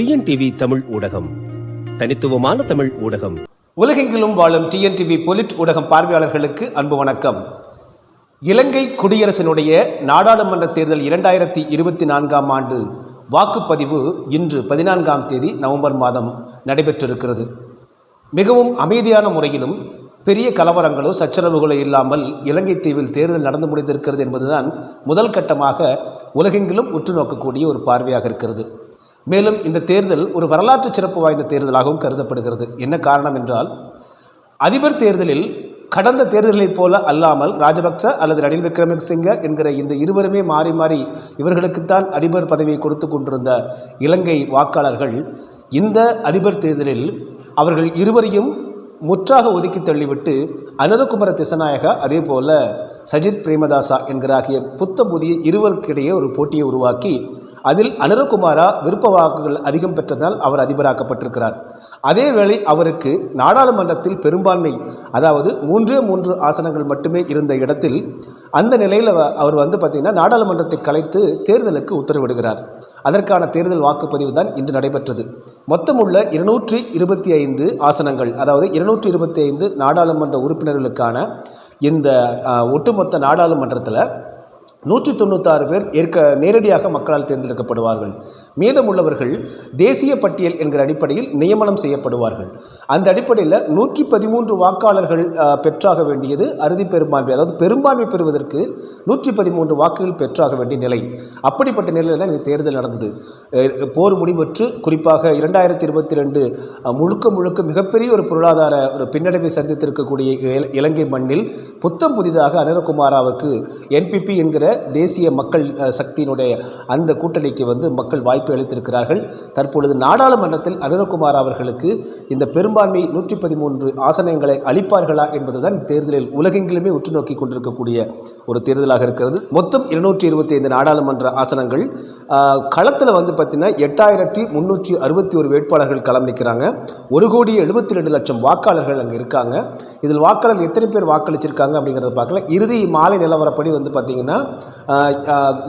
TNTV Tamil ஊடகம். தனித்துவமான தமிழ் ஊடகம். உலகெங்கிலும் வாழும் டிஎன்டிவி பொலிட் ஊடகம் பார்வையாளர்களுக்கு அன்பு வணக்கம். இலங்கை குடியரசினுடைய நாடாளுமன்ற தேர்தல் இரண்டாயிரத்தி இருபத்தி நான்காம் ஆண்டு வாக்குப்பதிவு இன்று பதினான்காம் தேதி நவம்பர் மாதம் நடைபெற்றிருக்கிறது. மிகவும் அமைதியான முறையிலும் பெரிய கலவரங்களோ சச்சரவுகளோ இல்லாமல் இலங்கை தீவில் தேர்தல் நடந்து முடிந்திருக்கிறது என்பதுதான் முதல் கட்டமாக உலகெங்கிலும் உற்று நோக்கக்கூடிய ஒரு பார்வையாக இருக்கிறது. மேலும் இந்த தேர்தல் ஒரு வரலாற்று சிறப்பு வாய்ந்த தேர்தலாகவும் கருதப்படுகிறது. என்ன காரணம் என்றால் அதிபர் தேர்தலில் கடந்த தேர்தலைப் போல அல்லாமல் ராஜபக்ச அல்லது ரணில் விக்ரமசிங்க என்கிற இந்த இருவருமே மாறி மாறி இவர்களுக்குத்தான் அதிபர் பதவியை கொடுத்து கொண்டிருந்த இலங்கை வாக்காளர்கள் இந்த அதிபர் தேர்தலில் அவர்கள் இருவரையும் முற்றாக ஒதுக்கி தள்ளிவிட்டு அனுரகுமர திசநாயகா அதே போல சஜித் பிரேமதாசா என்கிற ஆகிய புத்த புதிய இருவருக்கிடையே ஒரு போட்டியை உருவாக்கி அதில் அனுரகுமாரா விருப்ப வாக்குகள் அதிகம் பெற்றதால் அவர் அதிபராக்கப்பட்டிருக்கிறார். அதேவேளை அவருக்கு நாடாளுமன்றத்தில் பெரும்பான்மை அதாவது மூன்றே மூன்று ஆசனங்கள் மட்டுமே இருந்த இடத்தில் அந்த நிலையில் அவர் வந்து பார்த்திங்கன்னா நாடாளுமன்றத்தை கலைத்து தேர்தலுக்கு உத்தரவிடுகிறார். அதற்கான தேர்தல் வாக்குப்பதிவு தான் இன்று நடைபெற்றது. மொத்தமுள்ள இருநூற்றி இருபத்தி ஐந்து ஆசனங்கள் அதாவது இருநூற்றி இருபத்தி ஐந்து நாடாளுமன்ற உறுப்பினர்களுக்கான இந்த ஒட்டுமொத்த நாடாளுமன்றத்தில் நூற்றி தொண்ணூத்தாறு பேர் ஏற்க நேரடியாக மக்களால் தேர்ந்தெடுக்கப்படுவார்கள். மீதமுள்ளவர்கள் தேசிய பட்டியல் என்கிற அடிப்படையில் நியமனம் செய்யப்படுவார்கள். அந்த அடிப்படையில் நூற்றி பதிமூன்று வாக்காளர்கள் பெற்றாக வேண்டியது அறுதி பெரும்பான்மை அதாவது பெரும்பான்மை பெறுவதற்கு நூற்றி பதிமூன்று வாக்குகள் பெற்றாக வேண்டிய நிலை. அப்படிப்பட்ட நிலையில் தான் இந்த தேர்தல் நடந்தது. போர் முடிவற்று குறிப்பாக இரண்டாயிரத்தி இருபத்தி ரெண்டு முழுக்க முழுக்க மிகப்பெரிய ஒரு பொருளாதார ஒரு பின்னடைவை சந்தித்திருக்கக்கூடிய இல- இலங்கை மண்ணில் புத்தம் புதிதாக அனிரகுமாராவுக்கு என்பிபி என்கிற தேசிய மக்கள் சக்தியினுடைய அந்த கூட்டணிக்கு வந்து மக்கள் வாய்ப்பு அளித்திருக்கிறார்கள். தற்பொழுது நாடாளுமன்றத்தில் அருணகுமார் அவர்களுக்கு இந்த பெரும்பான்மை நூற்றி பதிமூன்று ஆசனங்களை அளிப்பார்களா என்பதுதான் தேர்தலில் உலகெங்கிலுமே உற்று நோக்கி கொண்டிருக்கக்கூடிய ஒரு தேர்தலாக இருக்கிறது. மொத்தம் இருநூற்றி இருபத்தி ஐந்து நாடாளுமன்ற ஆசனங்கள் களத்தில் வந்து பார்த்தீங்கன்னா எட்டாயிரத்தி முந்நூற்றி அறுபத்தி ஒரு வேட்பாளர்கள் களம் நிற்கிறாங்க. ஒரு கோடி எழுபத்தி ரெண்டு லட்சம் வாக்காளர்கள் அங்கே இருக்காங்க. இதில் வாக்காளர் எத்தனை பேர் வாக்களிச்சிருக்காங்க அப்படிங்கிறத பார்க்கல. இறுதி மாலை நிலவரப்படி வந்து பார்த்திங்கன்னா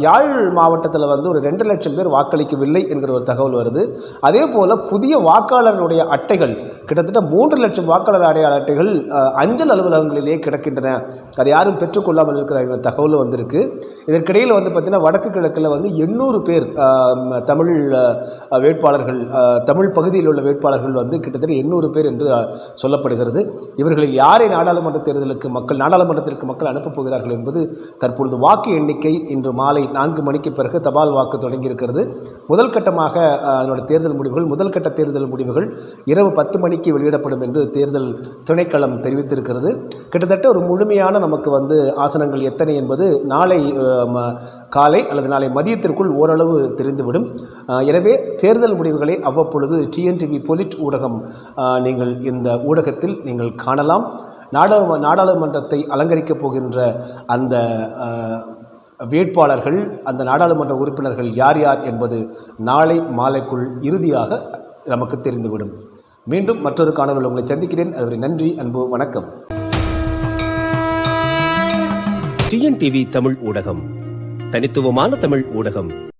யாழ் மாவட்டத்தில் வந்து ஒரு ரெண்டு லட்சம் பேர் வாக்களிக்கவில்லை என்கிற ஒரு தகவல் வருது. அதே போல் புதிய வாக்காளருடைய அட்டைகள் கிட்டத்தட்ட மூன்று லட்சம் வாக்காளர் அடையாள அட்டைகள் அஞ்சல் அலுவலகங்களிலே கிடக்கின்றன. அதை யாரும் பெற்றுக்கொள்ளாமல் இருக்கிற தகவல் வந்திருக்கு. இதற்கிடையில் வந்து பார்த்திங்கன்னா வடக்கு கிழக்கில் வந்து எண்ணூறு பேர் தமிழ் வேட்பாளர்கள் தமிழ் பகுதியில் உள்ள வேட்பாளர்கள் வந்து கிட்டத்தட்ட எண்ணூறு பேர் என்று சொல்லப்படுகிறது. இவர்களில் யாரை நாடாளுமன்ற தேர்தலுக்கு மக்கள் நாடாளுமன்றத்திற்கு மக்கள் அனுப்பப் போகிறார்கள் என்பது தற்பொழுது வாக்கு எண்ணிக்கை இன்று மாலை நான்கு மணிக்கு பிறகு தபால் வாக்கு தொடங்கியிருக்கிறது. முதல் கட்டமாக அதனோட தேர்தல் முடிவுகள் முதல் கட்ட தேர்தல் முடிவுகள் இரவு பத்து மணிக்கு வெளியிடப்படும் என்று தேர்தல் துணைக்களம் தெரிவித்திருக்கிறது. கிட்டத்தட்ட ஒரு முழுமையான நமக்கு வந்து ஆசனங்கள் எத்தனை என்பது நாளை காலை அல்லது நாளை மதியத்திற்குள் ஓரளவு தெரிந்துவிடும். எனவே தேர்தல் முடிவுகளை அவ்வப்பொழுது டிஎன்டிவி பொலிட் ஊடகம் நீங்கள் இந்த ஊடகத்தில் நீங்கள் காணலாம். நாடாளுமன்றத்தை அலங்கரிக்கப் போகின்ற அந்த வேட்பாளர்கள் அந்த நாடாளுமன்ற உறுப்பினர்கள் யார் யார் என்பது நாளை மாலைக்குள் இறுதியாக நமக்கு தெரிந்துவிடும். மீண்டும் மற்றொரு காணொலியில் உங்களை சந்திக்கிறேன். அதுவரை நன்றி அன்பு வணக்கம். டிஎன்டிவி தமிழ் ஊடகம். தனித்துவமான தமிழ் ஊடகம்.